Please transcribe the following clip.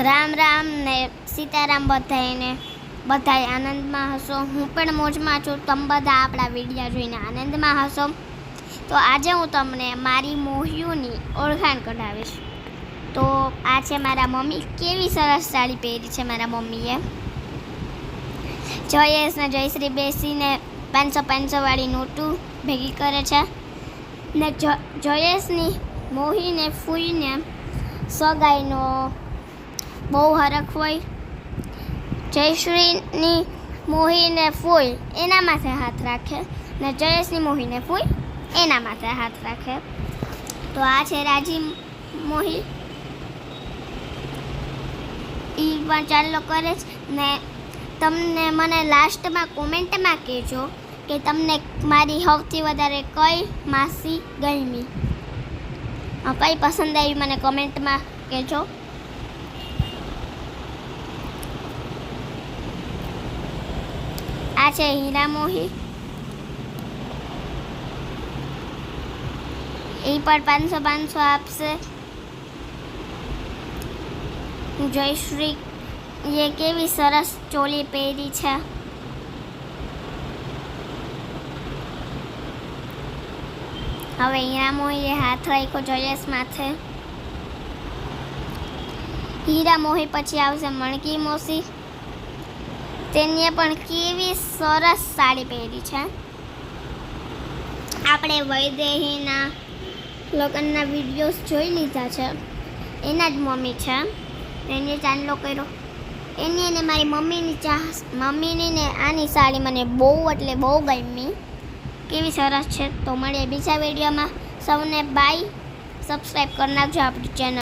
રામ રામ ને સીતારામ બધાને બધાય આનંદમાં હશો. હું પણ મોજમાં છું. તમે બધા આપણા વિડીયા જોઈને આનંદમાં હશો. તો આજે હું તમને મારી મોહિયુની ઓળખાણ કઢાવીશ. તો આ છે મારા મમ્મી. કેવી સરસ સાડી પહેરી છે મારા મમ્મીએ. જયેશ ને જયશ્રી બેસીને પાંચસો પાંચસો વાળી નોટું ભેગી કરે છે. ને જયેશની મોહીને ફૂઈને સગાઈનો બહુ હરખ હોય. જયશ્રીની મોહીને ફૂલ એના માથે હાથ રાખે ને જયેશની મોહીને ફૂલ એના માથે હાથ રાખે. તો આ છે રાજી મોહી. એ પણ ચાલો કરે છે ને તમને મને લાસ્ટમાં કોમેન્ટમાં કહેજો કે તમને મારી સૌથી વધારે કઈ માસી ગમી. કઈ પસંદ આવી મને કોમેન્ટમાં કહેજો. આ છે હીરા મોહી એ પણ પાંચસો પાંચસો આપશે જયશ્રી એ કેવી સરસ ચોલી પહેરી છે હવે હીરા મોહીએ હાથ રાખ્યો જયેશ માથે હીરા મોહી પછી આવશે મણકી મોસી તેને પણ કેવી સરસ સાડી પહેરી છે. આપણે વૈદેહીના લગ્નના વિડીયોઝ જોઈ લીધા છે. એના જ મમ્મી છે. એને ચાંદલો કર્યો. એની અને મારી મમ્મીની ચાહ મમ્મીની ને આની સાડી મને બહુ એટલે બહુ ગમી. કેવી સરસ છે. તો મળીએ બીજા વિડીયોમાં. સૌને બાય સબસ્ક્રાઈબ કરી નાખજો આપણી ચેનલ